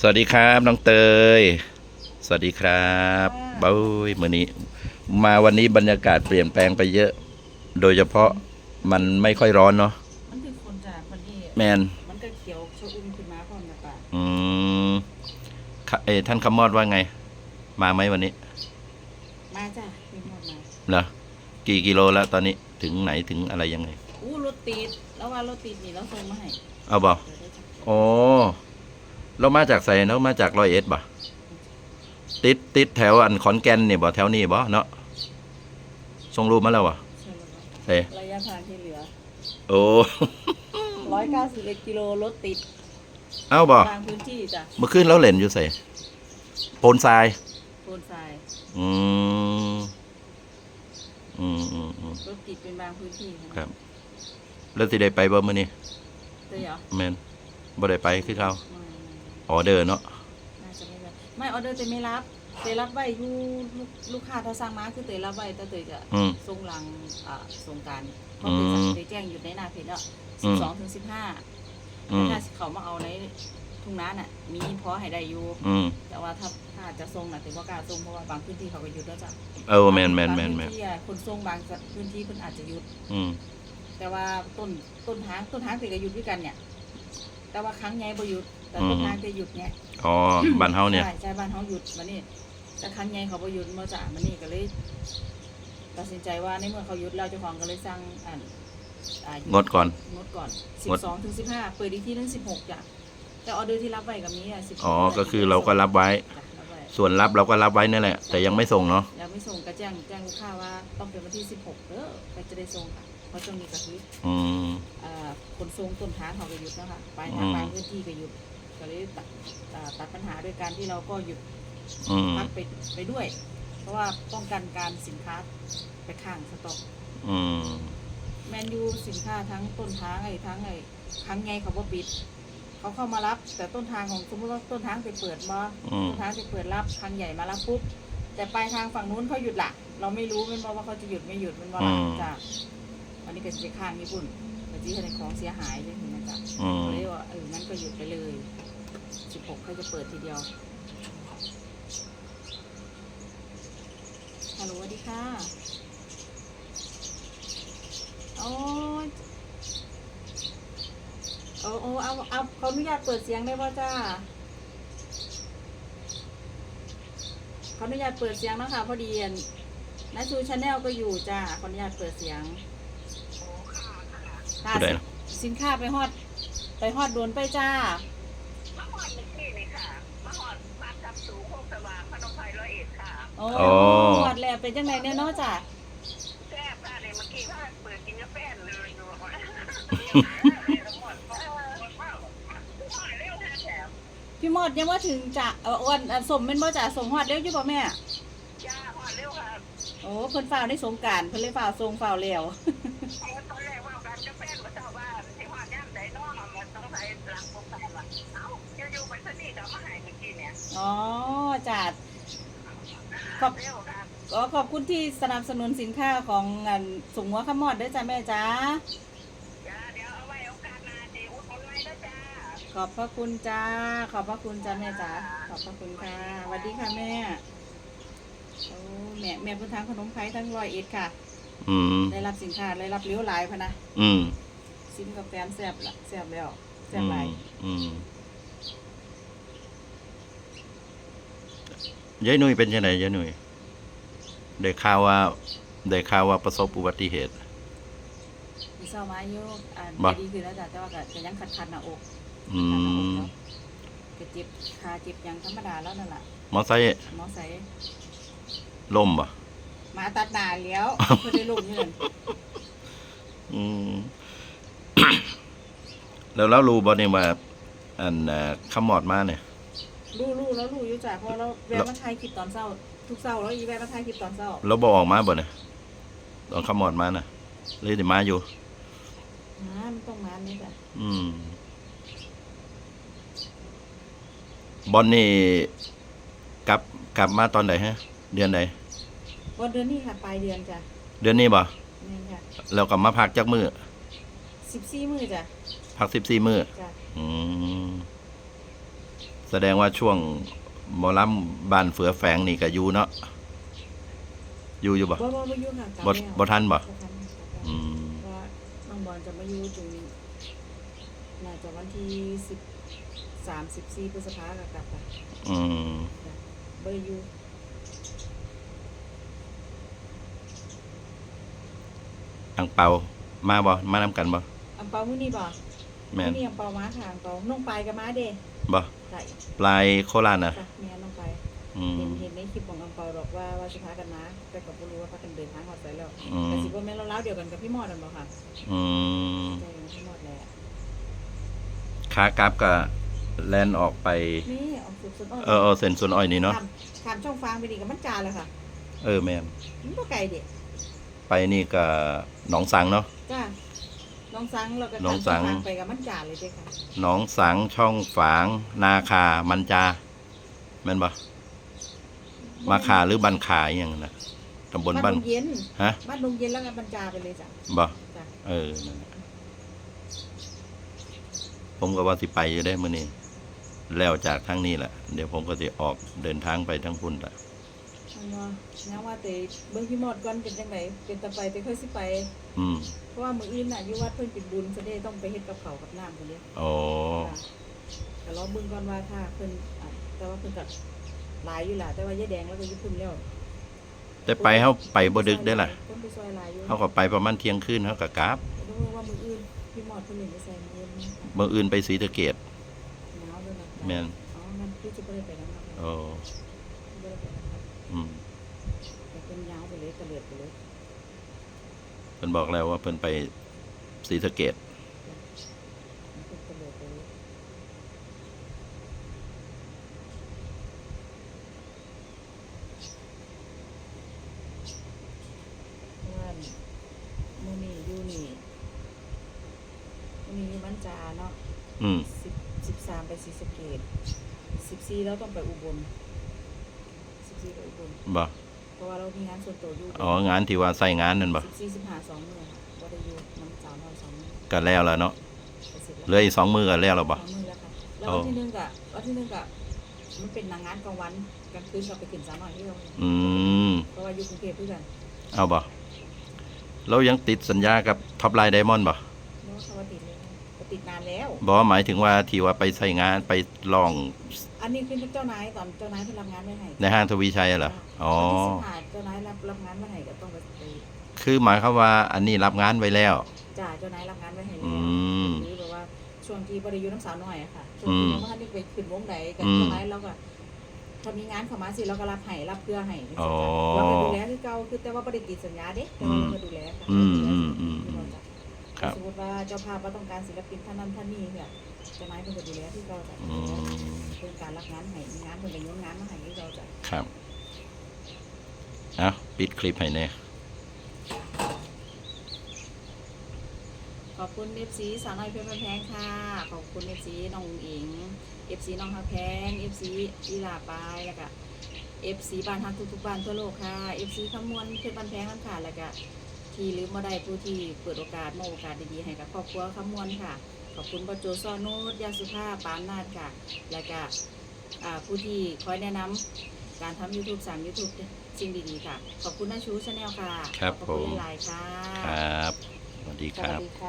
สวัสดีครับน้องเตย สวัสดีครับค่ะเบ้ยมื่อนี้ มาวันนี้บรรยากาศเปลี่ยนแปลงไปเยอะ โดยเฉพาะมันไม่ค่อยร้อนเนาะมันคือคนจากวันนี้แมนมันก็เขียวชอุ่มขึ้นมาพร้อมนะป่ะอืมค่ะเอยท่านคำมอดว่าไง มาไหมวันนี้ มาจ้ะพี่หมดมาเหรอกี่กิโลแล้วตอนนี้ถึงไหนถึงอะไรยังไงอู้รถติดแล้วว่ารถติดนี่เราส่งมาให้เอาบ่เดี๋ยวได้จ้ะโอ้ เรามาจากไสเนาะมาจากร้อยเอ็ดบ่ติดติดแถวอันขอนแก่นนี่บ่แถวนี้บ่เนาะส่งรูปมาแล้วบ่ใช่แล้วเฮ้ระยะทางที่เหลือ โอ้191กิโลรถติด เอาบ่บางพื้นที่จ้ะเมื่อคืนเราเล่นอยู่ใส่โพนทรายโพนทรายอืมอืมอืมอืมรถติดเป็นบางพื้นที่นะครับ แล้วสิได้ไปบ่มื้อนี้เดี๋ยวเหรอแม่นบ่ได้ไปคือเขาไม่ ออเดอร์เนาะน่าจะไม่ได้ไม่ออเดอร์แต่ไม่รับเตยรับไว้อยู่ลูกลูกค้าถ้าสั่งมาคือเตยรับไว้แต่เตยจะอืม ส่งหลังอ่าสงกรารเพอืราะมเตยจะเตยแจ้งอยู่ในหน้าเพจแล้วอืสิบม สองถึงสิบห้าอืมถ้าเขามาเอาในทุ่งนาน่ะ มีพอให้ได้อยู่อืมแต่ว่าถ้าถ้าจะส่งน่ะถึงว่ากล้าส่งเพราะว่าบางพื้นที่เขาก็หยุดแล้วจ้ะเออแม่นแม่นแม่นบางแม่นพื้นที่อะคนส่งบางพื้นที่เพิ่นอาจจะหยุด อืม แต่ว่าต้นต้นทางต้นทางติก็หยุดด้วยกันเนี่ย แต่ว่าครั้งใหญ่บ่หยุด แต่ต้นทางจะหยุดเนี่ยอ๋อบ้านเฮาเนี่ยใช่ใช่บ้านเขาหยุดมานี่แต่ครั้งใหญ่เขาบ่หยุดมาจ้ะมานี่ก็เลย ตัดสินใจว่าในเมื่อเขาหยุดแล้วเจ้าของก็เลยสั่งอ่านอ่าหยุงดก่อนงดก่อนงด12ถึง15เปิดอีกที่นึง16จ้ะแต่ออเดอร์ที่รับไว้กับนี้อะ16อ๋อก็คือเราก็รับไว้จ้ะรับไว้ ส่วนรับเราก็รับไว้นั่นแหละ แต่ยังไม่ส่งเนาะยังไม่ส่งก็แจ้งแจ้งลูกค้าว่าต้องเป็นวันที่16เด้อก็จะได้ส่งค่ะเพราะช่วงนี้ก็คืออืมอ่า ขนส่งต้นทางเขาก็หยุดนะคะปลายทางอืม บางพื้นที่ก็หยุดก็เลยตัดอ่าตัดปัญหาด้วยการที่เราก็หยุดอืมพักไปไปด้วย เพราะว่าป้องกันการสินค้าไปข้างสต็อก อืมแมนยูสินค้าทั้งต้นทางไอ้ทั้งไอ้ครั้งไงเขาบ่ปิด เขาเข้ามารับ แต่ต้นทางของสมมติว่าต้นทางไปเปิดมาอืมต้นทางไปเปิดรับครั้งใหญ่มารับปุ๊บแต่ปลายทางฝั่งนู้นเขาหยุดละเราไม่รู้เป็นเพราะว่าเขาจะหยุดไม่หยุดเป็นว่าอืมจ้ะวันนี้ก็จะไปข้างญี่ปุ่น ก็จะให้ของเสียหายเลยเห็นไหมจ๊ะอืมก็เลยว่าเออนั้นก็หยุดไปเลย16เขาจะเปิดทีเดียวฮัลโหลสวัสดีค่ะโอ้ยโอ้โอ้เอาเอาขออนุญาตเปิดเสียงได้ป่ะจ้าขออนุญาตเปิดเสียงนะคะพอดีอันนัชูชาแนลก็อยู่จ้าขออนุญาตเปิดเสียง ค่ะผู้ใดนะสินค้าไปฮอด ไปฮอดโดนไปจ้า มาหอดเมื่อกี้นี่ค่ะมาหอดบ้านทับสูงโคกสว่างพนมไพรร้อยเอ็ดค่ะโอ้อ๋อ ฮอดแล้วเป็นจังไงเนี่ยเนาะจ้าแซ่บค่ะเลยเมื่อกี้ว่าเปิดกินกาแฟเลยดูว่าเร็วค่ะแถมพี่มดยังว่าถึงจ้ะเอออ้วนอะสมเป็นบ่จ้าสมฮอดเร็วอยู่ป่ะแม่ จ้าหอดเร็วค่ะโอ้เพิ่นฝ่าวในสงกรารเพิ่นเลยฝ่าวทรงฝ่าวแล้ว อ๋อจ้าขอบเร็วค่ะก็ขอบคุณที่สนับสนุนสินค้าของงานสุงหัวขมอดด้วยจ้าแม่จ้า จ้าเดี๋ยวเอาไว้โอกาสหน้าจีอุดหนุนไว้นะจ้าขอบพระคุณจ้า ขอบพระคุณจ้าแม่จ้า ขอบพระคุณค่ะสวัสดีค่ะแม่ โอ้แม่แม่เพิ่นทางขนมไผ่ทั้งร้อยเอ็ดค่ะ อืม ได้รับสินค้าได้รับเลี้ยวหลายพะนะ อืมซิมกับแฟนแซ่บละแซ่บแล้วแซ่อืบหมลายอืม ยายหนุ่ยเป็นยังไงยายหนุ่ยได้ข่าวว่าได้ข่าวว่าประสบอุบัติเหตุมีเศร้ามาอยู่อ่าบ่ ดีขึ้นแล้วจ้ะแต่ว่าก็ก็ยังคันๆหน้าอกอืคันหน้าอกมเนาะก็เจ็บขาเจ็บหยังธรรมดาแล้วนั่นแหละมอไซค์หมอใส่ล่มบ่มาตัดหน้าแล้วเพื่อได้ลูกนี่เลยอืม แล้วเรารู้บ่เนี่ยว่า อันน่ะขมอดมาเนี่ย รู้รู้แล้วรู้อยู่จ้ะเพราะเราแวะมาถ่ายคลิปตอนเช้า ทุกเช้าแล้วอีแวะมาถ่ายคลิปตอนเช้าเราบ่ออกมาบ่เนี่ยตอนขมอดมาน่ะเลยได้มาอยู่น้ามันต้องน้ำนี่จ้ะอืม บอลนี่กลับกลับมาตอนไหนฮะ เดือนไหนวันเดือนนี้ค่ะปลายเดือนจ้ะเดือนนี้บ่นี่ค่ะเรากลับมาพักจักมือสิบสี่มือจ้ะพักสิบสี่มือจ้ะอืม แสดงว่าช่วงหมอลำบ้านเฟือแฝงนี่ก็อยู่เนาะอยู่อยู่บ่บ่บ่บ่อยู่ค่ะกลับบ่แล้วบ่ทันบ่บ่ทันค่ะอืมเพราะว่าน้องบอลจะมาอยู่ตรงนี้น่าจะวันที่สิบสามสิบสี่พฤษภาคมกลับค่ะอืมบ่ได้อยู่อังเปามาบ่มานำกันบ่อังเปามื้อนี้บ่แม่นมื้อนี้อังเปามาค่ะอังเปาน้องปลายก็มาเด้ บ่ใช่ปลายโคราชน่ะจ้ะแม่น้องปลายอืเห็นมเห็นในคลิปของอังเปาบอกว่าว่าสิพากันมาแต่ก็บ่รู้ว่าพากันเดินทางฮอดไสแล้วอืแต่มสิบ่แม่นเล่าๆเดียวกันกับพี่มอดนั่นบ่ค่ะอืมใช่กับพี่มอดแหละขากลับก็แลนออกไป นี่ออกสุดสุดอ้อยเออเออเส้นส่วนอ้อยนี่เนาะ ข้ามข้ามช่องฟางไปนี่ก็มันจาเลยค่ะเออแม่นมันบ่ไกลเด้ไปนี่ก็หนองสังเนาะจ้า น้องสังเราก็น้องสังข้ามช่ฟาไปกับมันจาเลยเด้ค่ะหนองสังช่องฝาง นาคา มันจาแม่นบ่มาคาหรือบันคาอหย่างนั้นนะตำบลบ้านดงเย็นฮะบ้านดงเย็นแล้วก็บรรจาไปเลยจ้ะบ่จ้ะเออนั่นแหละผมก็ว่าสิไปอยู่ได้มื้อนี้แล้วจากทางนี้แหละเดี๋ยวผมก็สิออกเดินทางไปทางพุ่นละมัน ว่ายังว่าแต่เบิ่งพี่มอดก่อนเป็นจังไดเป็นตะไปแต่ค่อยสิไป อืมเพราะว่ามื้ออื่นน่ะอยู่วัดเพิ่นเป็นบุญซะเด้ต้องไปเฮ็ดกับข้าวกับน้ำพุ่นเด้โอ้จ้ะก็รอเบิ่งก่อนว่าถ้าเพิ่นอะแต่ว่าเพิ่นก็หลายอยู่ล่ะแต่ว่ายายแดงแล้วก็อยู่พุ่นแล้วแต่ไปเฮาไปบ่ดึกได้อล่ะเพิ่นไปซอยหลายอยู่เฮาก็ไปประมาณเที่ยงคืนเฮาก็กลับดูว่ามื้ออื่นพี่มอดเพิ่นเล่นไปใส่มื้ออื่นมื้ออื่นไปศรีสะเกษหนาวด้วยนะแม่นอ๋องั้นพี่จะบ่ได้ไปนำเนาะโอ้บ่ได้ไปนำครับ อืมแต่เป็นยาวไปเลยตะเลิดไปเลยเพิ่นบอกแล้วว่าเพิ่นไปศรีสะเกษเป็นตะเลิดไปเลยเพราะว่ามื้อนี้อยู่นี่มื้อนี้อยู่บ้านจาเนาะอืมสิบสิบสามไปศรีสะเกษสิบสี่แล้วต้องไปอุบล สิบสี่ไปอุบลบ่เพราะว่าเรามีงานส่วนตัวอยู่อ๋องานที่ว่าใส่งานนั่นบ่สิบสี่สิบห้าสองมือค่ะว่าได้อยู่น้ำสามวันสองมือก็แล้วแล้วเนาะไปเสร็จเหแล้วลืออีกสองมื้อก็แล้วแล้วสบ่องมือแล้วค่ะแล้วอ๋อวันที่หนึ่งกะวันที่หนึ่งกะมันเป็นนางงานกลางวันกลางคืนเราไปขึ้นสามหน่อยที่เราอืม เพราะว่าอยู่กรุงเทพด้วยกันเอาบ่เรายังติดสัญญากับท็อปไลน์ไดมอนด์บ่เนาะเขาว่าติดเลยก็ติดนานแล้วบ่หมายถึงว่าที่ว่าไปใส่งานไปลอง อันนี้คือเจ้านายตอนเจ้านายเพิ่นรับงานไว้ให้ในห้างทวีชัยเหรอ อ๋อวันที่สิบห้าเจ้านายรับรับงานไว้ให้ก็ต้องไปไปคือหมายความว่าอันนี้รับงานไว้แล้ว จ่าเจ้านายรับงานไว้ให้แล้อืวมหรือแบบว่าช่วงที่บริยุน้ำสาวน้อยอะค่ะช่วงอืที่มน้องท่านได้ไปขึ้นวงไหนกับอืมเจ้านายเราก็ถ้ามีงานเข้ามาสิเราก็รับให้รับเพื่อให้อ๋อเราก็ดูแลคือเก่าคือแต่ว่าบริติดสัญญาเด็กแต่ว่าเราก็ดูแลค่ะอืมอืมอืมดูแลจ้ะครับ สมมติว่าเจ้าภาพว่าต้องการศิลปินท่านนั้นท่านนี้เนี่ยเจ้านายเพิ่นก็ดูแลที่เราจะ อืม เรื่องการรับงานให้มีงานเพิ่นก็โยนงานมาให้ที่เราจะครับเอาปิดคลิปให้แน่ขอบคุณเอฟซีสาวน้อยเพชรบ้านแพงค่ะ ขอบคุณเอฟซีน้องอุ๋งอิงเอฟซีน้องฮักแพงเอฟซีอีหลาปายแล้วก็เอฟซีบ้านฮักทุกๆบ้านทั่วโลกค่ะเอฟซีขมวนเพชรบ้านแพงนั่นค่ะแล้วก็ที่ลืมมาได้ผู้ที่เปิดโอกาสมอบโอกาสดีๆให้กับครอบครัวขมวนค่ะ ขอบคุณบโจซอนุชยาสุภาพปานนาดค่ะ แล้วก็อ่าผู้ที่คอยแนะนำการทำ YouTube สั่ง YouTube สิ่งดีๆค่ะ ขอบคุณน้าชูชาแนลค่ะ ครับขอบผคุณมหลายๆค่ะ ครับ สวัสดีสครัวัสบดีค่ะ